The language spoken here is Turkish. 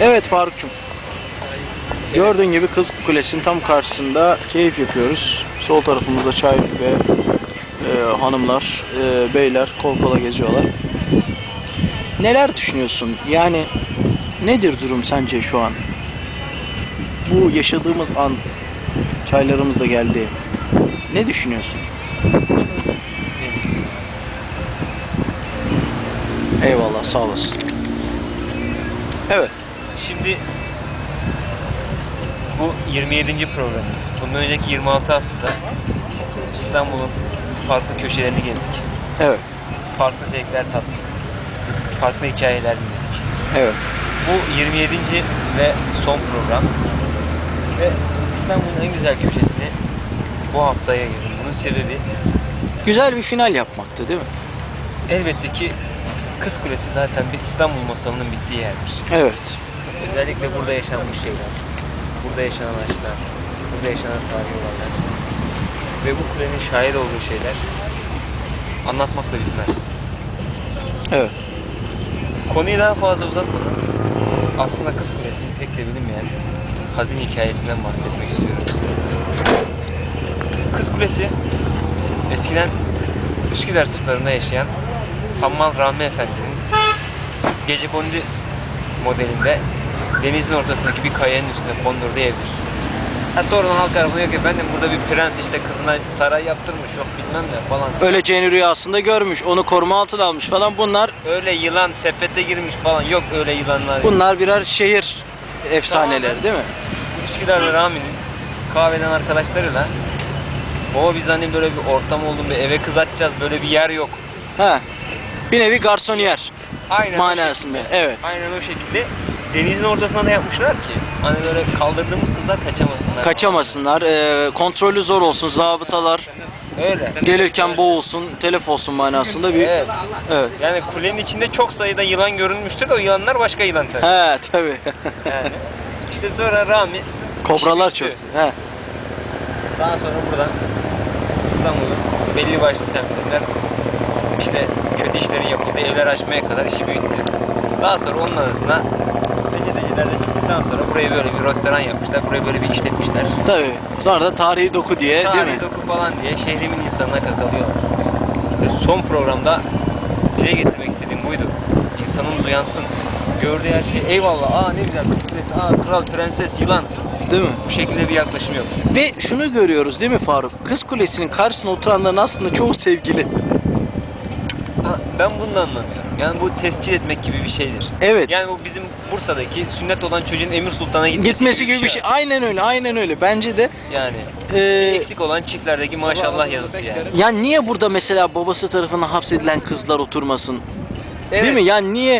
Evet Farukçum. Gördüğün gibi Kız Kulesi'nin tam karşısında keyif yapıyoruz. Sol tarafımızda çay ve e, hanımlar, e, beyler kol kola geziyorlar. Neler düşünüyorsun? Yani nedir durum sence şu an? Bu yaşadığımız an çaylarımız da geldi. Ne düşünüyorsun? Eyvallah sağ olasın. Evet. Şimdi bu 27. programımız. Bundan önceki 26 haftada İstanbul'un farklı köşelerini gezdik. Evet. Farklı zevkler tattık. Farklı hikayeler dinledik. Evet. Bu 27. ve son program. Ve İstanbul'un en güzel köşesini bu haftaya ayırdım. Bunun sebebi Güzel bir final yapmaktı değil mi? elbette ki Kız Kulesi zaten bir İstanbul masalının bittiği yerdir. Evet. Özellikle burada yaşanmış şeyler, burada yaşanan aşklar, burada yaşanan tarihi olaylar ve bu kulenin şahit olduğu şeyler anlatmakla bitmez. Evet. Konuyu daha fazla uzatmadan aslında Kız Kulesi'nin pek de bilinmeyen hazin hikayesinden bahsetmek istiyorum size. Kız Kulesi eskiden Üsküdar sıfırında yaşayan Hammal Rahmi Efendi'nin gece kondu modelinde denizin ortasındaki bir kayanın üstünde kondurduğu evdir. Ha sonra halk arasında yok efendim burada bir prens işte kızına saray yaptırmış yok bilmem ne falan. Öleceğini rüyasında görmüş, onu koruma altına almış falan. Bunlar Öyle yılan sepete girmiş falan yok öyle yılanlar. bunlar birer şehir efsaneleri değil mi? Üsküdar'da Rami'nin kahveden arkadaşlarıyla Baba biz hani böyle bir ortam oldum bir eve kız açacağız böyle bir yer yok. Ha. Bir nevi garsoniyer Aynen o manasında. Evet. Aynen o şekilde. Denizin ortasına da yapmışlar ki hani böyle kaldırdığımız kızlar kaçamasınlar. Kaçamasınlar, e, kontrolü zor olsun, zabıtalar Öyle. gelirken boğulsun, telef olsun manasında bir... Evet. Evet. Yani kulenin içinde çok sayıda yılan görünmüştür de o yılanlar başka yılan tabii. He tabii. Yani. İşte sonra Rami Kobralar çok. bitti. He. Daha sonra buradan İstanbul'un belli başlı semtlerinden işte kötü işlerin yapıldığı evler açmaya kadar işi büyüttü. Daha sonra onun arasına reçeteciler de çıktıktan sonra burayı böyle bir restoran yapmışlar. Burayı böyle bir işletmişler. Tabii. Sonra da tarihi doku diye değil Tarihi mi? doku falan diye şehrimin insanına kakalıyoruz. İşte son programda dile getirmek istediğim buydu. İnsanın uyansın. Gördüğü her şey eyvallah. Aa ne güzel kulesi. Aa kral, prenses, yılan. Değil mi? Bu şekilde bir yaklaşım yok. Ve şunu görüyoruz değil mi Faruk? Kız Kulesi'nin karşısına oturanların aslında çoğu sevgili. Ben bunu da anlamıyorum. Yani bu tescil etmek gibi bir şeydir. Evet. Yani bu bizim Bursa'daki sünnet olan çocuğun Emir Sultan'a gitmesi, Gitmesi gibi bir şey. Aynen öyle, aynen öyle. Bence de Yani e, eksik olan çiftlerdeki maşallah yazısı yani. ya niye burada mesela babası tarafından hapsedilen kızlar oturmasın? Değil Evet. mi? Yani niye